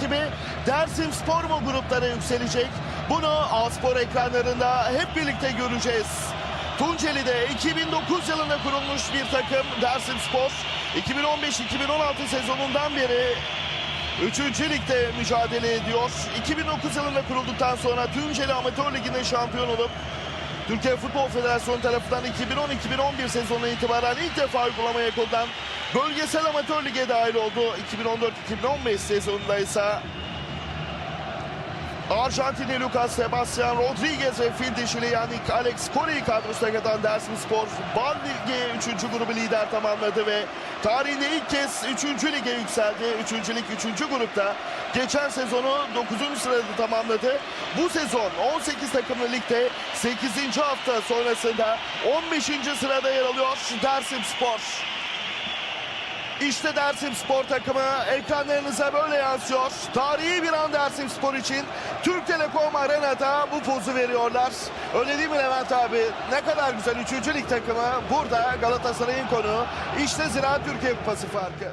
gibi Dersim Spor mu gruplara yükselecek? Bunu A-Spor ekranlarında hep birlikte göreceğiz. Tunceli'de 2009 yılında kurulmuş bir takım Dersim Spor. 2015-2016 sezonundan beri 3. ligde mücadele ediyor. 2009 yılında kurulduktan sonra Tunceli Amatör Ligi'nde şampiyon olup Türkiye Futbol Federasyonu tarafından 2010-2011 sezonuna itibaren ilk defa uygulamaya konulan bölgesel amatör lige dahil oldu. 2014-2015 sezonunda ise Arjantinli Lucas Sebastian Rodriguez ve fil dişili Yannick Alex Corey kadrosuna katan Dersim Spor Bal Ligi 3. grubu lider tamamladı ve tarihinde ilk kez 3. lige yükseldi. 3. lig 3. grupta geçen sezonu 9. sırada tamamladı. Bu sezon 18 takımlı ligde 8. hafta sonrasında 15. sırada yer alıyor Dersim Spor. İşte Dersim Spor takımı ekranlarınıza böyle yansıyor. Tarihi bir an Dersim Spor için Türk Telekom Arena'da bu pozu veriyorlar. Öyle değil mi Levent abi? Ne kadar güzel 3. lig takımı burada Galatasaray'ın konu. İşte Ziraat Türkiye Kupası farkı.